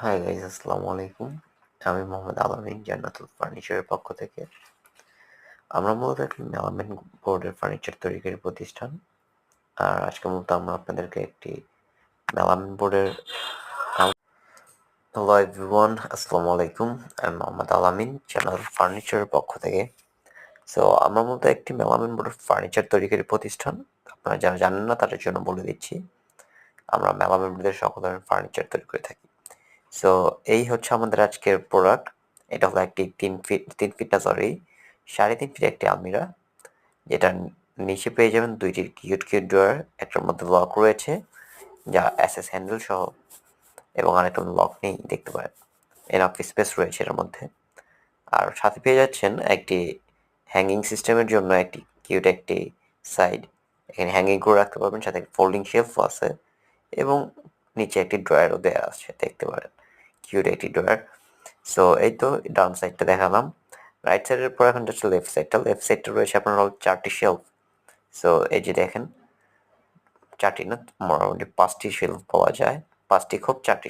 Hi guys আসসালামু আলাইকুম আমি মোহাম্মদ আলামিন জান্নাতুল ফার্নিচারের পক্ষ থেকে। আমরা মূলত একটি মেলামেন বোর্ডের ফার্নিচার তৈরিকারী প্রতিষ্ঠান। আর আজকে মূলত আমরা আপনাদেরকে একটি মেলামেন বোর্ডের হ্যালো এভরিওয়ান আসসালামু আলাইকুম আমি মোহাম্মদ আলামিন জান্নাতুল ফার্নিচারের পক্ষ থেকে। সো আমরা মূলত একটি মেলামেন বোর্ডের ফার্নিচার তৈরিকারী প্রতিষ্ঠান। আপনারা যারা জানেন না, তাদের জন্য বলে দিচ্ছি। আমরা মেলামেন বোর্ডের সকল ধরনের ফার্নিচার তৈরি করে থাকি। সো এই হচ্ছে আমাদের আজকের প্রোডাক্ট এটা হলো একটি তিন ফিট তিন ফিট না সরি সাড়ে তিন ফিট একটি আলমিরা, যেটা নিচে পেয়ে যাবেন দুইটি কিউট কিউট ড্রয়ার একটার মধ্যে লক রয়েছে, যা অ্যাসেস হ্যান্ডেল সহ, এবং আরেকটা লক নেই, দেখতে পারেন। এনাফ স্পেস রয়েছে এর মধ্যে। আর সাথে পেয়ে যাচ্ছেন একটি হ্যাঙ্গিং সিস্টেমের জন্য একটি কিউট একটি সাইড এখানে হ্যাঙ্গিং করে রাখতে পারবেন, সাথে ফোল্ডিং শেলফ আছে, এবং নিচে একটি ড্রয়ারও দেওয়া আছে, দেখতে পারেন। কিউট একটি ড্রয়ার সো এই তো ডাউন সাইডটা দেখালাম। রাইট সাইডের পর এখন যাচ্ছে লেফট সাইডটা লেফট সাইডটা রয়েছে আপনার চারটি শেলফ সো এই যে দেখেন, চারটি না, মোটামুটি পাঁচটি শেলফ পাওয়া যায়। পাঁচটি খুব, চারটি